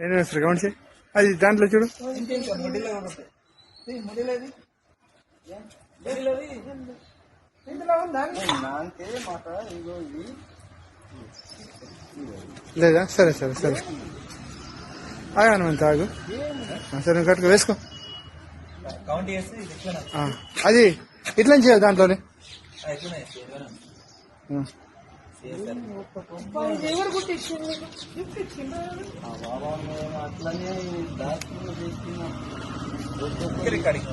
నేను వేస్తారు కౌంట్ చేయి అది దాంట్లో చూడు. లేదా? సరే సరే సరే. ఆగాను ఆగు. ఆ, సరే కట్టుకో వేసుకో. అది ఇట్లా చేయదు దాంట్లోనే? బాబా మేము అట్లనే దాచుకుని తీసుకున్నాం ఇక్కడికి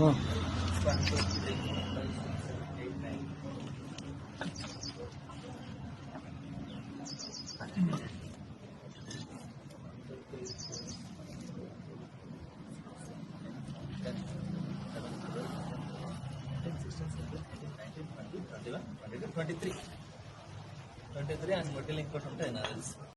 ఆ. Twenty three twenty three and మొట్టలు ఇంకోటి ఉంటాయి నాకు తెలుసు.